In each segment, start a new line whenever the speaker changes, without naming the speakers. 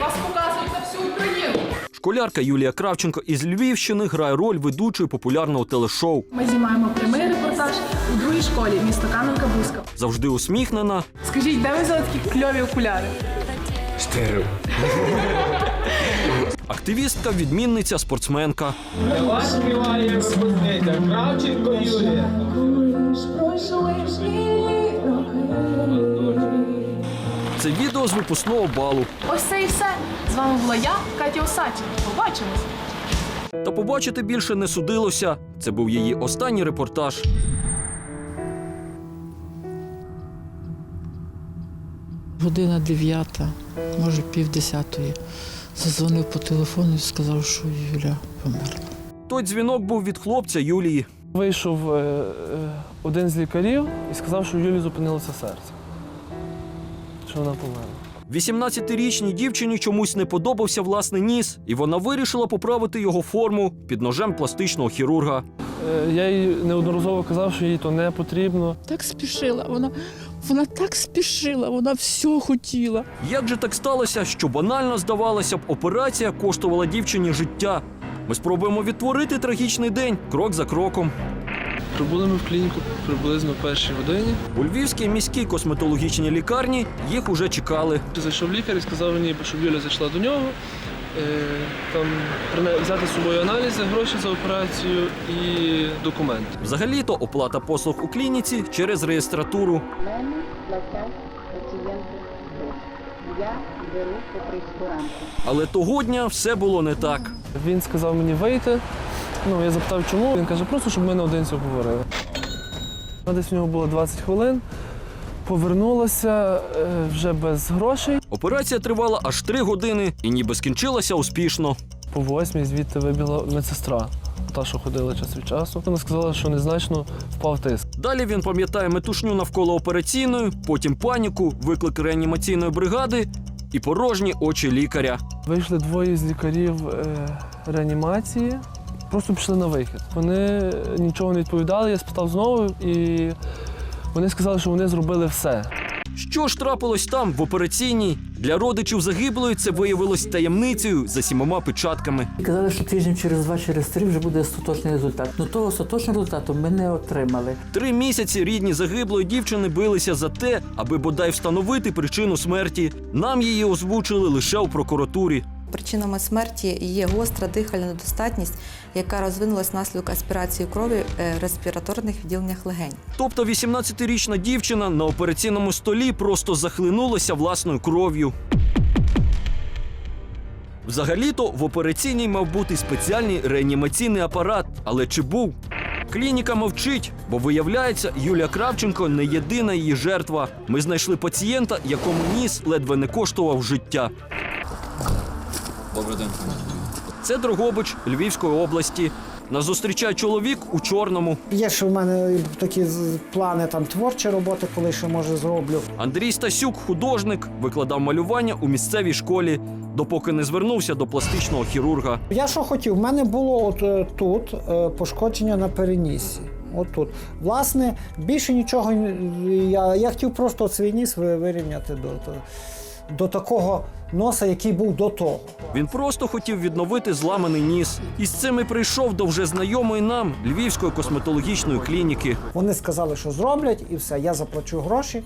вас показують на всю Україну.
Школярка Юлія Кравченко із Львівщини грає роль ведучої популярного телешоу.
Ми знімаємо прямий репортаж у другій школі місто Кам'янка-Бузька.
Завжди усміхнена,
Скажіть, де ви взяли такі кльові окуляри?
активістка, відмінниця, спортсменка.
Для вас співає спутниця Кравченко Юлія.
Це відео з випускного балу.
Ось це і все. З вами була я, Катя Осадченко. Побачимось.
Та побачити більше не судилося. Це був її останній репортаж.
Година дев'ята, може пів десятої. Зазвонив по телефону і сказав, що Юля померла.
Той дзвінок був від хлопця Юлії.
Вийшов е, е, один з лікарів і сказав, що в Юлі зупинилося серце. Що вона померла.
18-річній дівчині чомусь не подобався власний ніс, і вона вирішила поправити його форму під ножем пластичного хірурга.
Е, я їй неодноразово казав, що їй то не потрібно.
Так спішила, вона, вона так спішила, вона все хотіла.
Як же так сталося, що банально здавалося б, операція коштувала дівчині життя? Ми спробуємо відтворити трагічний день крок за кроком.
Прибули ми в клініку приблизно в першій годині.
У Львівській міській косметологічній лікарні їх уже чекали.
Зайшов лікар і сказав мені, щоб Юля зайшла до нього. е, Там взяти з собою аналізи, гроші за операцію і документи.
Взагалі-то оплата послуг у клініці через реєстратуру.
мене платять пацієнти. Я беру по прейскуранти.
Але того дня все було не так.
Він сказав мені вийти. Ну, я запитав, чому. Він каже, просто щоб ми наодинці обговорили. Десь в нього було 20 хвилин. Повернулася е, вже без грошей.
Операція тривала аж три години і ніби скінчилася успішно.
По восьмій звідти вибігла медсестра, та, що ходила час від часу. Вона сказала, що незначно впав тиск.
Далі він пам'ятає метушню навколо операційної, потім паніку, виклик реанімаційної бригади і порожні очі лікаря.
Вийшли двоє з лікарів е, реанімації, просто пішли на вихід. Вони нічого не відповідали, я спитав знову, і вони сказали, що вони зробили все.
Що ж трапилось там, в операційній? Для родичів загиблої це виявилось таємницею за сімома печатками.
Казали, що тиждень через два, через три вже буде остаточний результат. Ну того остаточного результату ми не отримали.
Три місяці рідні загиблої дівчини билися за те, аби бодай встановити причину смерті. Нам її озвучили лише у прокуратурі.
Причинами смерті є гостра дихальна недостатність, яка розвинулась внаслідок аспірації крові е, в респіраторних відділеннях легень.
Тобто 18-річна дівчина на операційному столі просто захлинулася власною кров'ю. Взагалі-то в операційній мав бути спеціальний реанімаційний апарат, але чи був? Клініка мовчить, бо виявляється, Юлія Кравченко не єдина її жертва. Ми знайшли пацієнта, якому ніс ледве не коштував життя.
Добрий день.
Це Дрогобич Львівської області. Нас зустрічає чоловік у чорному.
Є ще в мене такі плани там творчі роботи, коли ще може зроблю.
Андрій Стасюк, художник, викладав малювання у місцевій школі, допоки не звернувся до пластичного хірурга.
Я що хотів, в мене було от е, тут е, пошкодження на перенісі. От тут. Власне, більше нічого я, я хотів просто свій ніс вирівняти до, до, до такого носа, який був до того.
Він просто хотів відновити зламаний ніс. І з цим і прийшов до вже знайомої нам Львівської косметологічної клініки.
Вони сказали, що зроблять, і все. Я заплачу гроші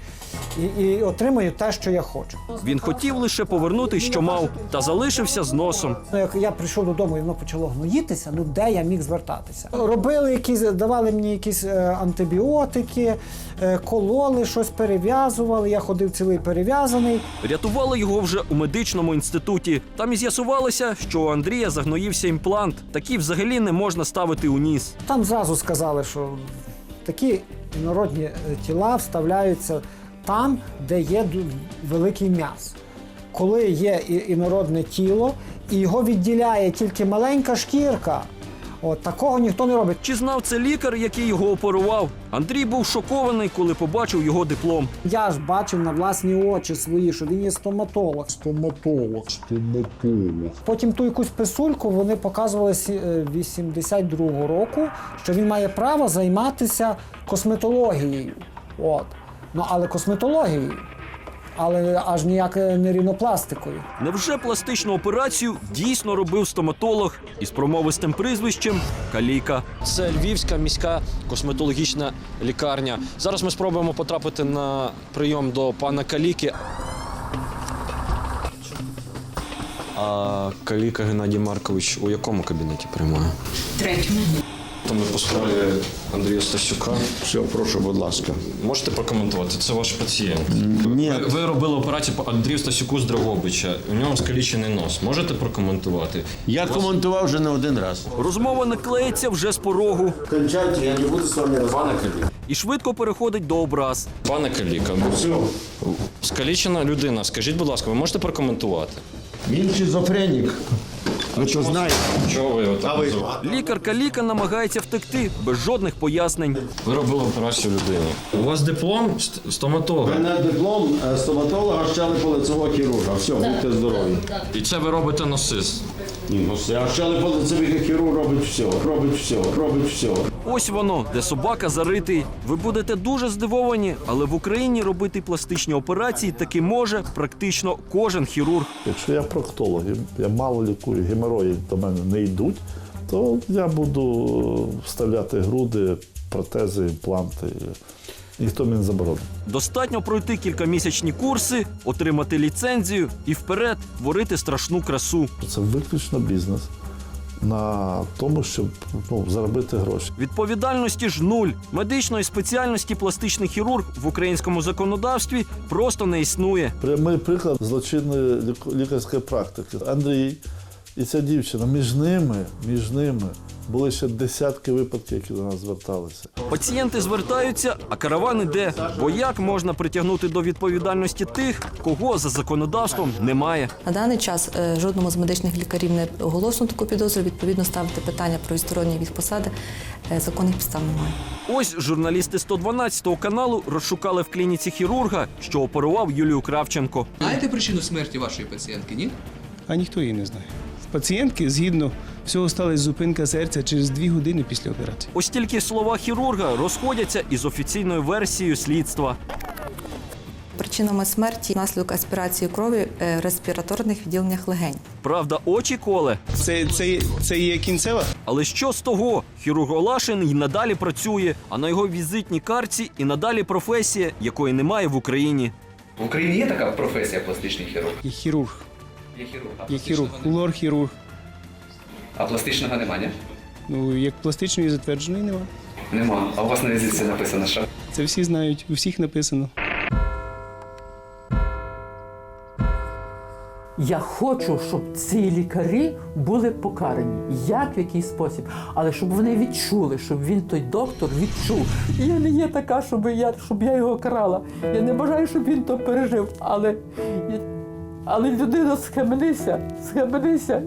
і, і отримаю те, що я хочу.
Він хотів лише повернути, що мав, та залишився з носом.
Ну, як я прийшов додому і воно почало гноїтися, ну де я міг звертатися? Робили якісь, давали мені якісь е, антибіотики, е, кололи, щось перев'язували. Я ходив цілий перев'язаний.
Рятували його вже у медичному інституті. Там і з'ясувалося, що у Андрія загноївся імплант. Такі взагалі не можна ставити у ніс.
Там зразу сказали, що такі інородні е, тіла вставляються там, де є великий м'яз. Коли є інородне тіло, і його відділяє тільки маленька шкірка. От такого ніхто не робить.
Чи знав це лікар, який його оперував? Андрій був шокований, коли побачив його диплом.
Я ж бачив на власні очі свої, що він є стоматолог.
Стоматолог, стоматолог.
Потім ту якусь писульку вони показували сі- е, 82-го року, що він має право займатися косметологією. От. Ну, але косметологією. Але аж ніяк не рінопластикою.
Невже пластичну операцію дійсно робив стоматолог із промовистим прізвищем Каліка? Це Львівська міська косметологічна лікарня. Зараз ми спробуємо потрапити на прийом до пана Каліки. А Каліка Геннадій Маркович у якому кабінеті приймає?
Третьому.
То ми по справі Андрія Стасюка.
Все, прошу, будь ласка.
Можете прокоментувати? Це ваш пацієнт.
Ні,
Ви, ви робили операцію по Андрію Стасюку з Дрогобича. У нього скалічений нос. Можете прокоментувати?
я коментував вже не один раз.
Розмова не клеїться вже з порогу
Кончайте, я не буду з вами
Пане Каліка. І швидко переходить до образ. Пане Каліка, скалічена людина. Скажіть, будь ласка, ви можете прокоментувати?
Він шизофренік. Ви що знаєте?
Чого ви його
А
так
ви?
називаєте? Лікар Каліка намагається втекти без жодних пояснень. Ви робили операцію людині. У вас диплом ст- стоматолога.
мене диплом е, стоматолога щелепо-лицевого хірурга. Все, будьте здорові.
І це ви робите носис.
Ні, ну все. А щелепо-лицевий хірург робить все, робить все, робить все.
Ось воно, де собака заритий. Ви будете дуже здивовані, але в Україні робити пластичні операції таки може практично кожен хірург.
Якщо я проктолог, я мало лікую, геморої до мене не йдуть, то я буду вставляти груди, протези, імпланти. Ніхто мені не заборонить.
Достатньо пройти кількамісячні курси, отримати ліцензію і вперед творити страшну красу.
Це виключно бізнес на тому, щоб ну, заробити гроші.
Відповідальності ж нуль. Медичної спеціальності пластичний хірург в українському законодавстві просто не існує.
Прямий приклад злочинної лік- лікарської практики. Андрій і ця дівчина між ними, між ними були ще десятки випадків, які до нас зверталися.
Пацієнти звертаються, а караван іде. Бо як можна притягнути до відповідальності тих, кого за законодавством немає?
На даний час е, жодному з медичних лікарів не оголошено таку підозру. Відповідно, ставити питання про відсторонення від посади е, законних підстав немає.
Ось журналісти 112 каналу розшукали в клініці хірурга, що оперував Юлію Кравченко.
Знаєте причину смерті вашої пацієнтки, ні?
А ніхто її не знає. Пацієнтки, згідно всього, сталася зупинка серця через дві години після операції.
Ось тільки слова хірурга розходяться із офіційною версією слідства.
Причинами смерті внаслідок аспірації крові е, в респіраторних відділеннях легень.
Правда, очі коле.
Це, це, це є кінцева?
Але що з того? Хірург Олашин і надалі працює, а на його візитній карті і надалі професія, якої немає в Україні.
В Україні є така професія пластичний хірург.
Хірург.
Є хірург. А
Є хірург,
нема?
лор-хірург.
А пластичного немає?
Ну, як пластичної затвердженої нема.
Нема. А у вас на візитці написано, що?
Це всі знають, у всіх написано.
Я хочу, щоб ці лікарі були покарані. Як в який спосіб, але щоб вони відчули, щоб він той доктор відчув. Я не є така, щоб я, щоб я його карала. Я не бажаю, щоб він то пережив. Але, але людина схаменися, схаменися.